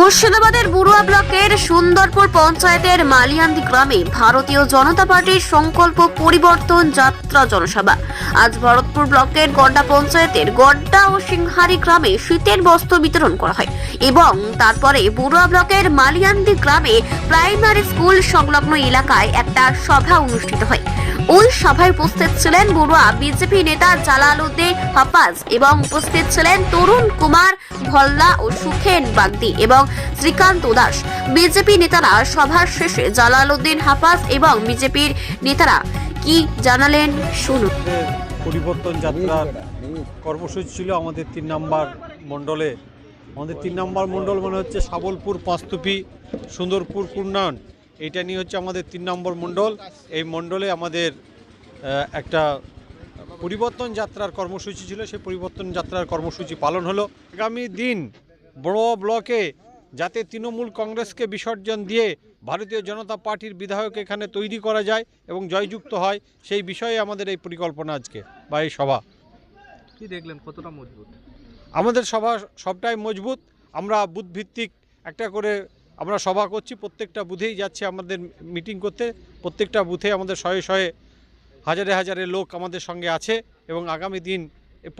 মুর্শিদাবাদের বুড়ুয়া ব্লকের সুন্দরপুর পঞ্চায়েতের মালিয়ান্দি গ্রামে ভারতীয় জনতা পার্টির সংকল্প পরিবর্তন যাত্রা জনসভা। আজ ভরতপুর ব্লকের গড্ডা পঞ্চায়েতের গড্ডা ও সিংহারি গ্রামে শীতের বস্ত্র বিতরণ করা হয় এবং তারপরে বুড়ুয়া ব্লকের মালিয়ান্দি গ্রামে প্রাইমারি স্কুল সংলগ্ন এলাকায় একটা সভা অনুষ্ঠিত হয়। ওই সভায় উপস্থিত ছিলেন বড়ুয়া বিজেপি নেতা জালালউদ্দিন হাফাজ এবং উপস্থিত ছিলেন তরুণ কুমার ভল্লা ও সুখেন বাগদি এবং শ্রীকান্ত দাস। বিজেপি নেতারা সভার শেষে জালালউদ্দিন হাফাজ এবং বিজেপির নেতারা কি জানালেন? শুনুন। পরিবর্তন যাত্রার কর্মসূচি ছিল আমাদের তিন নম্বর মণ্ডলে। আমাদের তিন নম্বর মণ্ডল মানে হচ্ছে সাবলপুর পাঁচতুপি, সুন্দরপুর কুর্নান এইটা নিয়ে হচ্ছে আমাদের তিন নম্বর মণ্ডল। এই মণ্ডলে আমাদের একটা পরিবর্তন যাত্রার কর্মসূচি ছিল। সেই পরিবর্তন যাত্রার কর্মসূচি পালন হলো। আগামী দিন বড় ব্লকে যাতে তৃণমূল কংগ্রেসকে বিসর্জন দিয়ে ভারতীয় জনতা পার্টির বিধায়ক এখানে তৈরি করা যায় এবং জয়যুক্ত হয় সেই বিষয়ে আমাদের এই পরিকল্পনা আজকে বা এই সভা। কি দেখলেন? কতটা মজবুত? আমাদের সভা সবটাই মজবুত। আমরা বুথ ভিত্তিক একটা করে আমরা সভা করছি প্রত্যেকটা বুথেই যাচ্ছে আমাদের মিটিং করতে প্রত্যেকটা বুথে আমাদের শয়ে শয়ে হাজারে হাজারে লোক আমাদের সঙ্গে আছে এবং আগামী দিন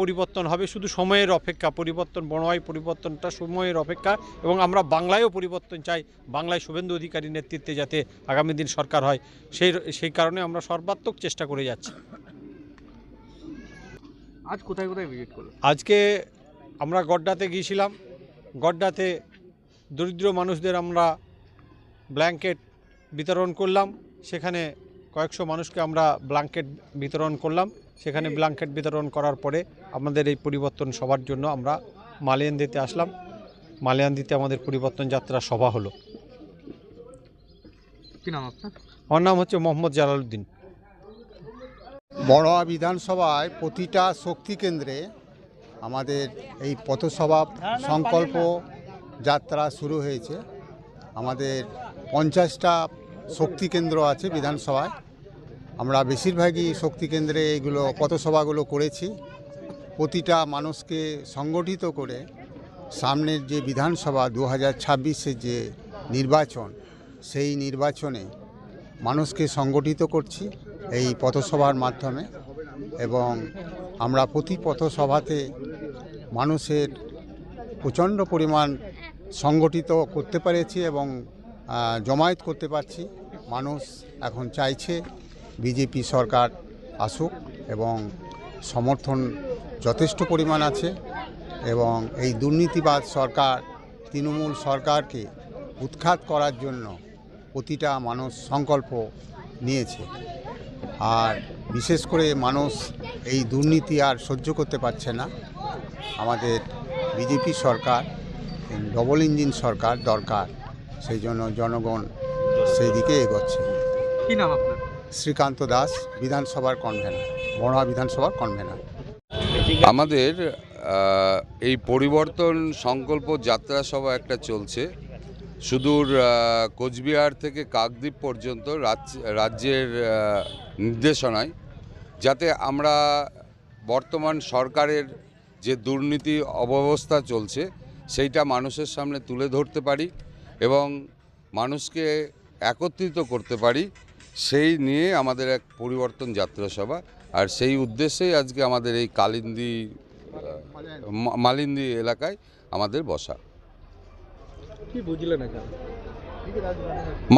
পরিবর্তন হবে। শুধু সময়ের অপেক্ষা পরিবর্তন বড়াই পরিবর্তনটা সময়ের অপেক্ষা এবং আমরা বাংলায়ও পরিবর্তন চাই বাংলায় শুভেন্দু অধিকারী নেতৃত্বে যাতে আগামী দিন সরকার হয়। সেই সেই কারণে আমরা সর্বাত্মক চেষ্টা করে যাচ্ছি। আজ কোথায় কোথায় ভিজিট করলেন আজকে আমরা গড্ডাতে গিয়েছিলাম। গড্ডাতে দরিদ্র মানুষদের আমরা ব্ল্যাঙ্কেট বিতরণ করলাম। সেখানে কয়েকশো মানুষকে আমরা ব্ল্যাঙ্কেট বিতরণ করলাম। সেখানে ব্ল্যাঙ্কেট বিতরণ করার পরে আমাদের এই পরিবর্তন সবার জন্য আমরা মালিয়ান্দিতে আসলাম। মালিয়ান্দিতে আমাদের পরিবর্তন যাত্রা সভা হলো। কি নাম আপনার? আমার নাম হচ্ছে মোহাম্মদ জালালউদ্দিন। বড়োয়া বিধানসভায় প্রতিটা শক্তি কেন্দ্রে আমাদের এই পথসভা সংকল্প যাত্রা শুরু হয়েছে। আমাদের পঞ্চাশটা শক্তি কেন্দ্র আছে বিধানসভায়। আমরা বেশিরভাগই শক্তি কেন্দ্রে এইগুলো পথসভাগুলো করেছি। প্রতিটা মানুষকে সংগঠিত করে সামনের যে বিধানসভা দু হাজার ছাব্বিশের যে নির্বাচন, সেই নির্বাচনে মানুষকে সংগঠিত করছি এই পথসভার মাধ্যমে এবং আমরা প্রতি পথসভাতে মানুষের প্রচণ্ড পরিমাণ সংগঠিত করতে পেরেছি এবং জমায়েত করতে পারছি। মানুষ এখন চাইছে বিজেপি সরকার আসুক এবং সমর্থন যথেষ্ট পরিমাণ আছে এবং এই দুর্নীতিবাদ সরকার, তৃণমূল সরকারকে উৎখাত করার জন্য প্রতিটা মানুষ সংকল্প নিয়েছে। আর বিশেষ করে মানুষ এই দুর্নীতি আর সহ্য করতে পারছে না। আমাদের বিজেপি সরকার ডবল ইঞ্জিন সরকার দরকার সেই জন্য জনগণ সেই দিকে এগোচ্ছে। কি নাম আপনার? শ্রীকান্ত দাস বিধানসভার কনভেনার বড়া বিধানসভার কনভেনার আমাদের এই পরিবর্তন সংকল্প যাত্রা সভা একটা চলছে। সুদূর কোচবিহার থেকে কাকদ্বীপ পর্যন্ত রাজ- রাজ্যের নির্দেশনায় যাতে আমরা বর্তমান সরকারের যে দুর্নীতি অব্যবস্থা চলছে সেইটা মানুষের সামনে তুলে ধরতে পারি এবং মানুষকে একত্রিত করতে পারি সেই নিয়ে আমাদের এক পরিবর্তন যাত্রা সভা। আর সেই উদ্দেশ্যেই আজকে আমাদের এই কালিন্দি মালিন্দি এলাকায় আমাদের বসা। কি বুঝলেন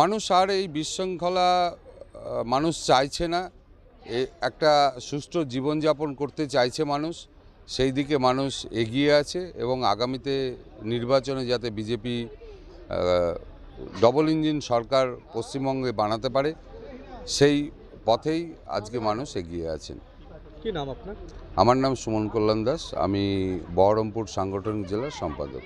মানুষ আর এই বিশৃঙ্খলা মানুষ চাইছে না। একটা সুষ্ঠু জীবনযাপন করতে চাইছে মানুষ। সেই দিকে মানুষ এগিয়ে আছে এবং আগামীতে নির্বাচনে যাতে বিজেপি ডবল ইঞ্জিন সরকার পশ্চিমবঙ্গে বানাতে পারে সেই পথেই আজকে মানুষ এগিয়ে আছেন। কি নাম আপনার? আমার নাম সুমন কল্যাণ দাস আমি বহরমপুর সাংগঠনিক জেলার সম্পাদক।